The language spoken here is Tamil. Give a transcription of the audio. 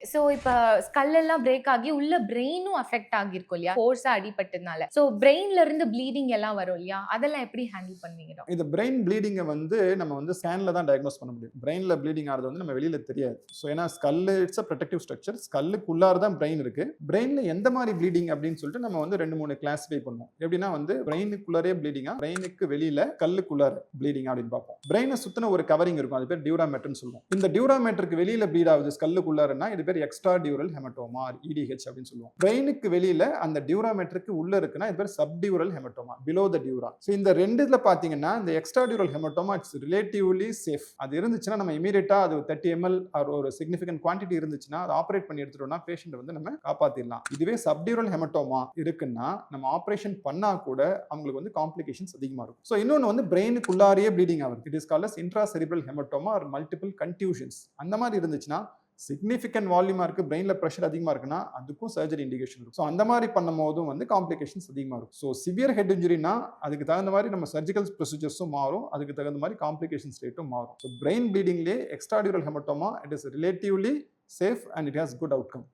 ஸோ இப்போ ஸ்கல்லெல்லாம் பிரேக் ஆகி உள்ள பிரெயினும் அஃபெக்ட் ஆகிருக்கும் இல்லையா? ஃபோர்ஸாக அடிபட்டதுனால. ஸோ பிரெயின்ல இருந்து ப்ளீடிங் எல்லாம் வரும் இல்லையா? அதெல்லாம் எப்படி ஹேண்டில் பண்ணுவீங்க? இந்த பிரெயின் ப்ளீடிங்கை வந்து நம்ம வந்து ஸ்கேனில் தான் டயக்னோஸ் பண்ண முடியும். பிரெயினில் ப்ளீடிங் ஆகிறது வந்து நம்ம வெளியில் தெரியாது. ஸோ ஏன்னா skull it's a protective structure ஸ்கல்லுக்குள்ளார தான் பிரெயின் இருக்கு. பிரெயினில் எந்த மாதிரி ப்ளீடிங் அப்படின்னு சொல்லிட்டு நம்ம வந்து ரெண்டு மூணு கிளாஸிஃபை பண்ணுவோம். எப்படின்னா வந்து பிரெயினுக்குள்ளாரே ப்ளீடிங்கா பிரெயினுக்கு வெளியில கல்லுக்குள்ளார ப்ளீடிங் அப்படின்னு பார்ப்போம். பிரெயினை சுத்தின ஒரு கவரிங் இருக்கும். அது பேர் டியூராமேட்டர்னு சொல்லுவோம். இந்த டியூராமேட்டருக்கு வெளியில ப்ளீட் ஆகுது ஸ்கல்லுக்குள்ளாரன்னா இது பேர் எக்ஸ்ட்ரா டியூரல் ஹெமட்டோமா இடிஹெச் அப்படின்னு சொல்லுவோம். பிரெயினுக்கு வெளியில அந்த டியூராமெட்ருக்கு உள்ள இருக்குன்னா இது பேர் subdural hematoma below the dura so இந்த ரெண்டு இதில் பார்த்தீங்கன்னா இந்த extra dural hematoma it's relatively safe அது இருந்துச்சுன்னா நம்ம இமீடியட்டா அது தேர்ட்டி எம்எல் ஒரு சிக்னிஃபிகன்ட் குவான்டிட்டி இருந்துச்சுன்னா அதை ஆப்ரேட் பண்ணி எடுத்துட்டோம்னா பேஷண்ட் வந்து நம்ம காப்பாத்திடலாம். இதுவே சப்டியூரல் ஹெமட்டோமா இருக்குன்னா நம்ம ஆப்ரேஷன் பண்ணா கூட அவங்களுக்கு வந்து காம்ப்ளிகேஷன்ஸ் அதிகமாக இருக்கும். ஸோ இன்னொன்று வந்து பிரெயினுக்குள்ளாரியே ப்ளீடிங் ஆகுது. It is calls intra cerebral hematoma or multiple contusions அந்த மாதிரி இருந்துச்சுன்னா சிக்னிஃபிகண்ட் வால்யூமா இருக்குது பிரெயினில் ப்ரெஷர் அதிகமாக இருக்குன்னா அதுக்கும் சர்ஜரி இண்டிகேஷன் இருக்கும். ஸோ அந்த மாதிரி பண்ணும் போதும் வந்து காம்ப்ளிகேஷன்ஸ் அதிகமாக இருக்கும். ஸோ சிவியர் ஹெட் இன்ஜுரினா அதுக்கு தகுந்த மாதிரி நம்ம சர்ஜிக்கல் ப்ரொசீஜர்ஸும் மாறும். அதுக்கு தகுந்த மாதிரி காம்ப்ளிகேஷன்ஸ் ரேட்டும் மாறும். So brain ப்ளீடிங்லேயே extradural hematoma it is relatively safe and it has good outcome